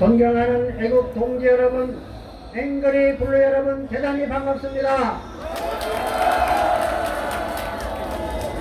존경하는 애국 동지 여러분, 앵거리 블루 여러분 대단히 반갑습니다.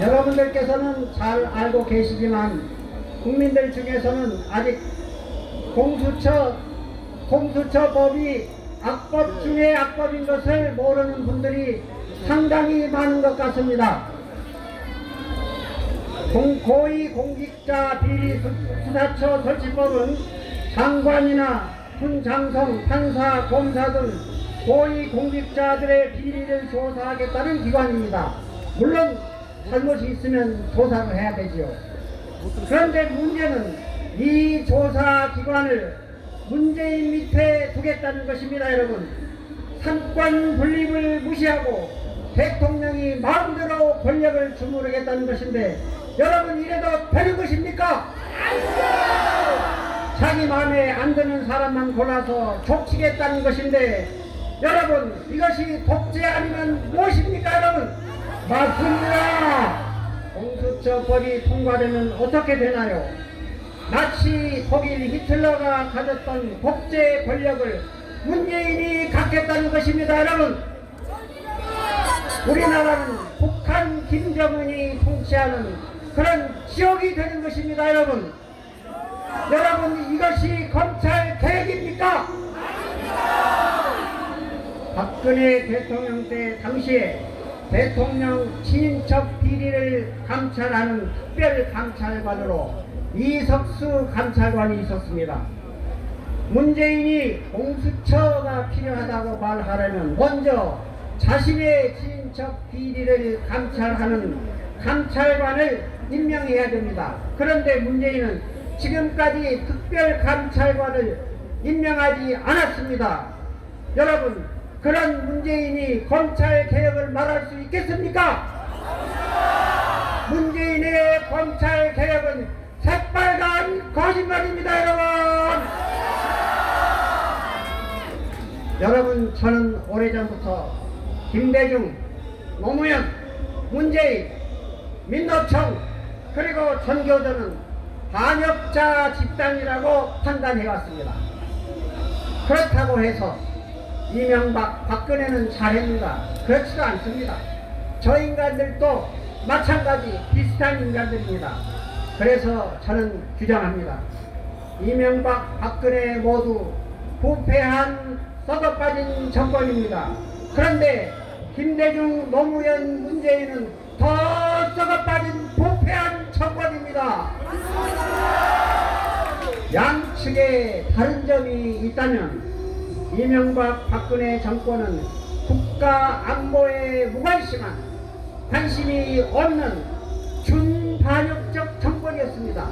여러분들께서는 잘 알고 계시지만 국민들 중에서는 아직 공수처 공수처법이 악법 중에 악법인 것을 모르는 분들이 상당히 많은 것 같습니다. 공, 고위 공직자 비리 수- 수사처 설치법은 장관이나 훈장성, 판사, 검사 등 고위 공직자들의 비리를 조사하겠다는 기관입니다. 물론 잘못이 있으면 조사를 해야 되지요. 그런데 문제는 이 조사 기관을 문재인 밑에 두겠다는 것입니다, 여러분. 삼권 분립을 무시하고 대통령이 마음대로 권력을 주무르겠다는 것인데 여러분 이래도 되는 것입니까? 자기 마음에 안 드는 사람만 골라서 족치겠다는 것인데 여러분 이것이 독재 아니면 무엇입니까 여러분? 맞습니다. 공수처법이 통과되면 어떻게 되나요? 마치 독일 히틀러가 가졌던 독재 권력을 문재인이 갖겠다는 것입니다 여러분. 우리나라는 북한 김정은이 통치하는 그런 지역이 되는 것입니다 여러분. 여러분 이것이 검찰 개혁입니까? 박근혜 대통령 때 당시에 대통령 친인척 비리를 감찰하는 특별 감찰관으로 이석수 감찰관이 있었습니다. 문재인이 공수처가 필요하다고 말하려면 먼저 자신의 친인척 비리를 감찰하는 감찰관을 임명해야 됩니다. 그런데 문재인은 지금까지 특별감찰관을 임명하지 않았습니다. 여러분, 그런 문재인이 검찰 개혁을 말할 수 있겠습니까? 문재인의 검찰 개혁은 새빨간 거짓말입니다, 여러분! 여러분, 저는 오래전부터 김대중, 노무현, 문재인, 민노총, 그리고 전교조는 반역자 집단이라고 판단해 왔습니다. 그렇다고 해서 이명박, 박근혜는 잘했는가? 그렇지도 않습니다. 저 인간들도 마찬가지 비슷한 인간들입니다. 그래서 저는 주장합니다. 이명박, 박근혜 모두 부패한 썩어 빠진 정권입니다. 그런데 김대중, 노무현, 문재인은 더 썩어 빠진 부패한 정권입니다. 양측에 다른 점이 있다면 이명박 박근혜 정권은 국가 안보에 무관심한 관심이 없는 준반역적 정권이었습니다.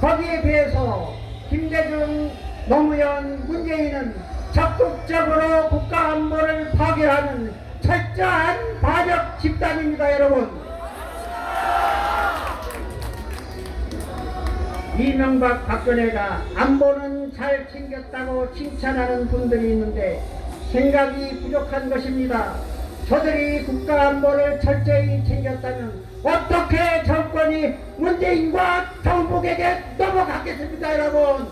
거기에 비해서 김대중, 노무현, 문재인은 적극적으로 국가 안보를 파괴하는 철저한 반역 집단입니다, 여러분. 이명박 박근혜가 안보는 잘 챙겼다고 칭찬하는 분들이 있는데 생각이 부족한 것입니다. 저들이 국가 안보를 철저히 챙겼다면 어떻게 정권이 문재인과 정북에게 넘어갔겠습니까 여러분?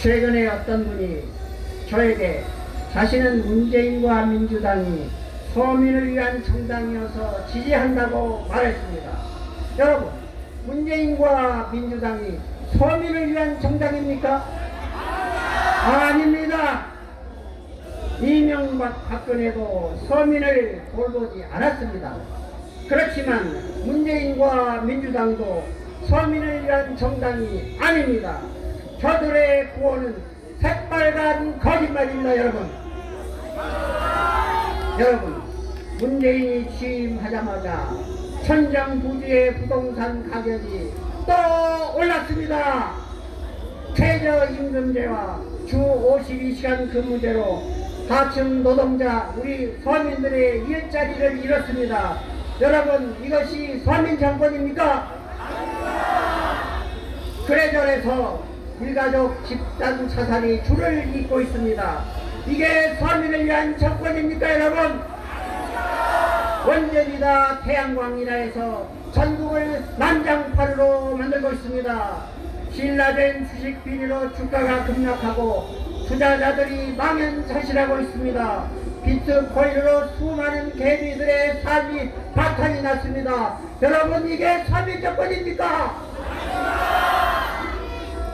최근에 어떤 분이 저에게 자신은 문재인과 민주당이 서민을 위한 정당이어서 지지한다고 말했습니다. 여러분, 문재인과 민주당이 서민을 위한 정당입니까? 아닙니다. 이명박 박근혜도 서민을 돌보지 않았습니다. 그렇지만 문재인과 민주당도 서민을 위한 정당이 아닙니다. 저들의 구호는 새빨간 거짓말입니다, 여러분. 여러분, 문재인이 취임하자마자 천정부지의 부동산 가격이 또 올랐습니다. 최저임금제와 주 52시간 근무제로 하층 노동자 우리 서민들의 일자리를 잃었습니다. 여러분 이것이 서민 정권입니까? 그래저래서 일가족 집단 자산이 줄을 잇고 있습니다. 이게 서민을 위한 정권입니까 여러분? 원전이다 태양광이라 해서 전국을 난장판으로 만들고 있습니다. 신라된 주식 비리로 주가가 급락하고 투자자들이 망연자실하고 있습니다. 비트코인으로 수많은 개미들의 삶이 바탕이 났습니다. 여러분 이게 삼위정권입니까?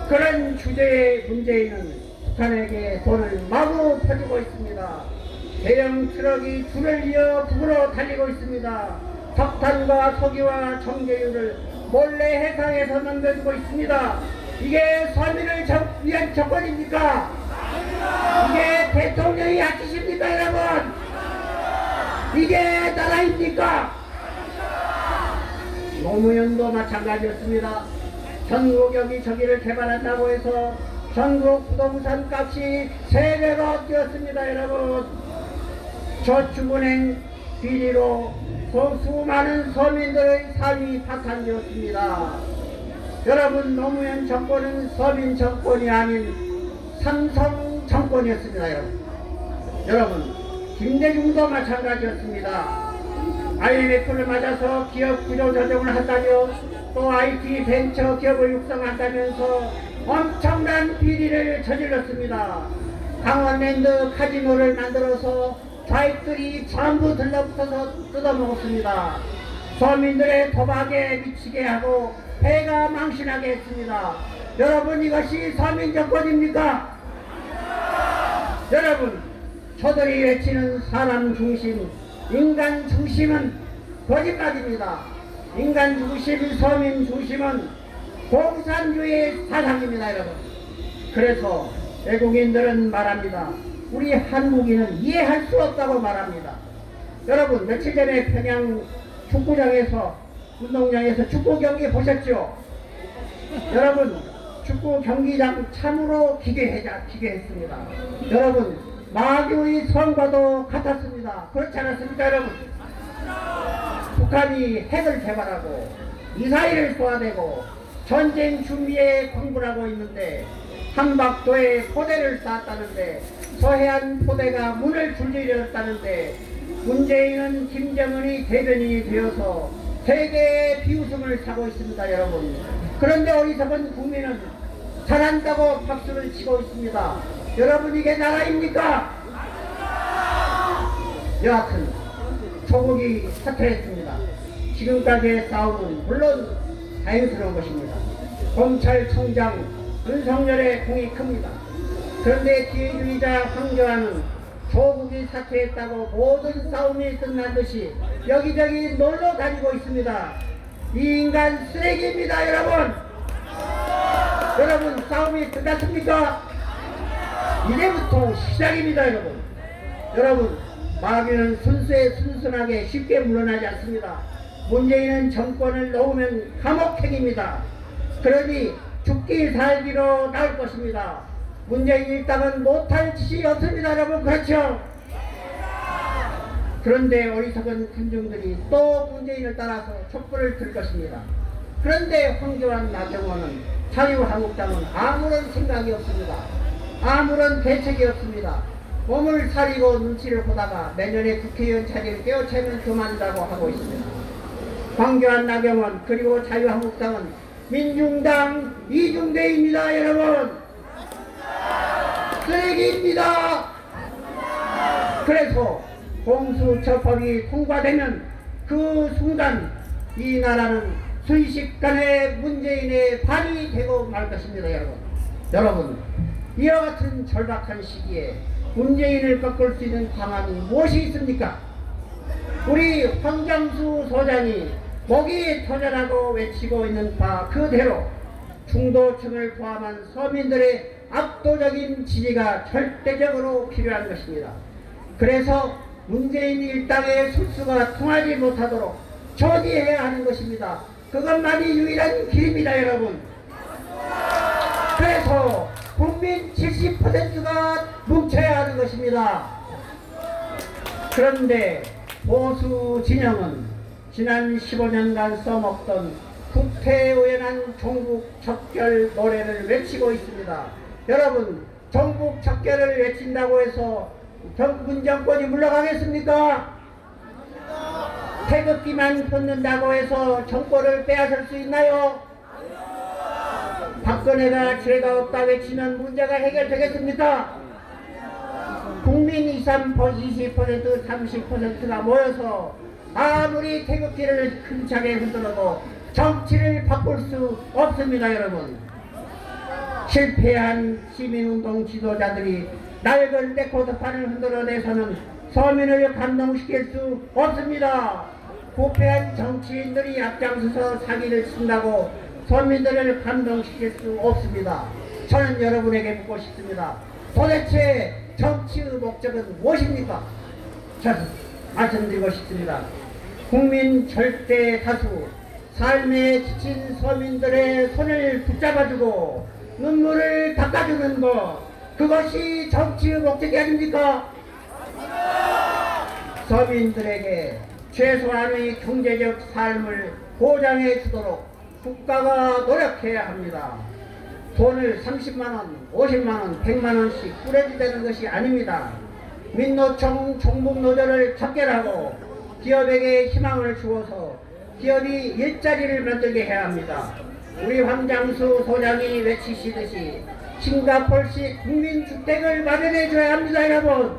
그런 주제의 문제는 북한에게 돈을 마구 퍼주고 있습니다. 대형 트럭이 줄을 이어 북으로 달리고 있습니다. 석탄과 석유와 정제유를 몰래 해상에서 넘겨주고 있습니다. 이게 서민을 정- 위한 정권입니까? 이게 대통령이 아끼십니까 여러분? 이게 나라입니까? 노무현도 마찬가지였습니다. 전국 여기 저기를 개발한다고 해서 전국 부동산 값이 세 배가 뛰었습니다, 여러분. 저축은행 비리로 소- 수많은 서민들의 삶이 파탄되었습니다. 여러분, 노무현 정권은 서민 정권이 아닌 삼성 정권이었습니다, 여러분. 여러분, 김대중도 마찬가지였습니다. IMF를 맞아서 기업 구조 조정을 한다며 또 IT 벤처 기업을 육성한다면서 엄청난 비리를 저질렀습니다. 강원랜드 카지노를 만들어서 좌익들이 전부 들러붙어서 뜯어먹었습니다. 서민들의 도박에 미치게 하고 해가 망신하게 했습니다. 여러분 이것이 서민 정권입니까? 여러분 저들이 외치는 사람 중심, 인간 중심은 거짓말입니다. 인간 중심, 서민 중심은 공산주의 사상입니다, 여러분. 그래서 외국인들은 말합니다. 우리 한국인은 이해할 수 없다고 말합니다. 여러분, 며칠 전에 평양 축구장에서, 운동장에서 축구 경기 보셨죠? 여러분, 축구 경기장 참으로 기괴해자, 기괴했습니다. 여러분, 마교의 선과도 같았습니다. 그렇지 않았습니까, 여러분? 북한이 핵을 개발하고 미사일을 쏘아대고 전쟁 준비에 공부를 하고 있는데 한박도에 포대를 쐈다는데 서해안 포대가 문을 줄리렸다는데 문재인은 김정은이 대변인이 되어서 세계의 비웃음을 사고 있습니다 여러분 그런데 어리석은 국민은 잘한다고 박수를 치고 있습니다 여러분 이게 나라입니까? 여하튼 조국이 사퇴했습니다. 지금까지의 싸움은 물론 자연스러운 것입니다. 검찰총장 윤석열의 공이 큽니다. 그런데 기회주의자 황교안은 조국이 사퇴했다고 모든 싸움이 끝난 듯이 여기저기 놀러 다니고 있습니다. 이 인간 쓰레기입니다, 여러분. 여러분 싸움이 끝났습니까? 이제부터 시작입니다, 여러분. 여러분, 마귀는 순수에 순순하게 쉽게 물러나지 않습니다. 문재인은 정권을 놓으면 감옥행입니다. 그러니 죽기 살기로 나올 것입니다. 문재인 일당은 못할 짓이 없습니다, 여러분. 그렇죠? 그런데 어리석은 군중들이 또 문재인을 따라서 촛불을 들 것입니다. 그런데 황교안 나경원은 자유한국당은 아무런 생각이 없습니다. 아무런 대책이 없습니다. 몸을 사리고 눈치를 보다가 내년에 국회의원 자리를 깨우치면 그만이라고 하고 있습니다. 황교안 나경원 그리고 자유한국당은 민중당 이중대입니다 여러분 쓰레기입니다 그래서 공수처법이 통과되면 그 순간 이 나라는 순식간에 문재인의 발이 되고 말 것입니다 여러분 여러분 이와 같은 절박한 시기에 문재인을 꺾을 수 있는 방안이 무엇이 있습니까? 우리 황장수 소장이 목이 터져라고 외치고 있는 바 그대로 중도층을 포함한 서민들의 압도적인 지지가 절대적으로 필요한 것입니다. 그래서 문재인 일당의 술수가 통하지 못하도록 저지해야 하는 것입니다. 그것만이 유일한 길입니다, 여러분. 그래서 국민 70%가 뭉쳐야 하는 것입니다. 그런데 보수 진영은 지난 15년간 써먹던 국태우연한 종북 척결 노래를 외치고 있습니다. 여러분, 종북 척결을 외친다고 해서 정- 문정권이 물러가겠습니까? 태극기만 붙는다고 해서 정권을 빼앗을 수 있나요? 박근혜가 죄가 없다 외치면 문제가 해결되겠습니까? 국민 23, 20%, 30%가 모여서 아무리 태극기를 힘차게 흔들어도 정치를 바꿀 수 없습니다, 여러분. 실패한 시민운동 지도자들이 낡은 레코드판을 흔들어내서는 서민을 감동시킬 수 없습니다. 부패한 정치인들이 앞장서서 사기를 친다고 서민들을 감동시킬 수 없습니다. 저는 여러분에게 묻고 싶습니다. 도대체 정치의 목적은 무엇입니까? 저는 말씀드리고 싶습니다. 국민 절대 다수, 삶에 지친 서민들의 손을 붙잡아주고 눈물을 닦아주는 것, 그것이 정치의 목적이 아닙니까? 서민들에게 최소한의 경제적 삶을 보장해 주도록 국가가 노력해야 합니다. 돈을 30만원, 50만원, 100만원씩 뿌려주자는 것이 아닙니다. 민노총 종북노조를 척결하고 기업에게 희망을 주어서 기업이 일자리를 만들게 해야 합니다. 우리 황장수 소장이 외치시듯이 싱가폴식 국민주택을 마련해 줘야 합니다, 여러분.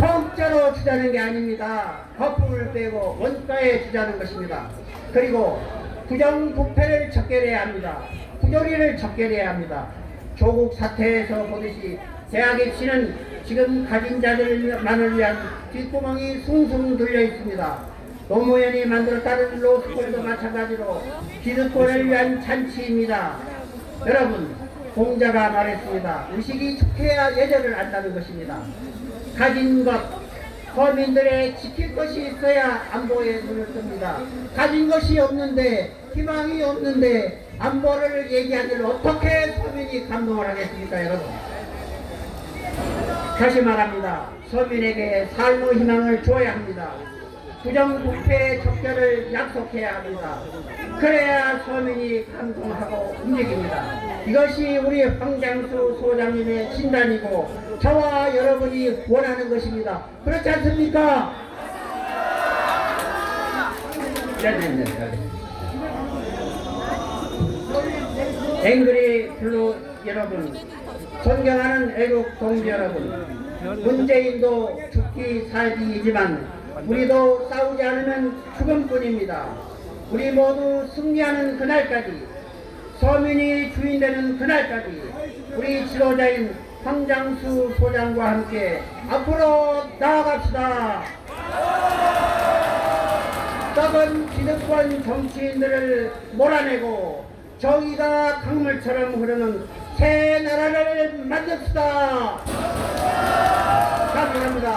공짜로 주자는 게 아닙니다. 거품을 빼고 원가에 주자는 것입니다. 그리고 부정부패를 척결해야 합니다. 부조리를 척결해야 합니다. 조국 사태에서 보듯이 대학의 치는 지금 가진 자들만을 위한 뒷구멍이 숭숭 들려 있습니다. 노무현이 만들었다는 로스쿨도 마찬가지로 기득권을 위한 잔치입니다. 여러분, 공자가 말했습니다. 의식이 좋게야 예절을 안다는 것입니다. 가진 것, 서민들의 지킬 것이 있어야 안보에 눈을 뜹니다. 가진 것이 없는데, 희망이 없는데, 안보를 얘기하기를 어떻게 서민이 감동을 하겠습니까, 여러분? 다시 말합니다. 서민에게 삶의 희망을 줘야 합니다. 부정부패 척결을 약속해야 합니다. 그래야 서민이 감동하고 움직입니다. 이것이 우리 황장수 소장님의 진단이고 저와 여러분이 원하는 것입니다. 그렇지 않습니까? 네 네네. 앵그리 블루 여러분, 존경하는 애국 동지 여러분, 문재인도 죽기 살기이지만 우리도 싸우지 않으면 죽음뿐입니다. 우리 모두 승리하는 그날까지, 서민이 주인되는 그날까지 우리 지도자인 황장수 소장과 함께 앞으로 나아갑시다. 썩은 기득권 정치인들을 몰아내고 정의가 강물처럼 흐르는 새 나라를 만듭시다. 감사합니다.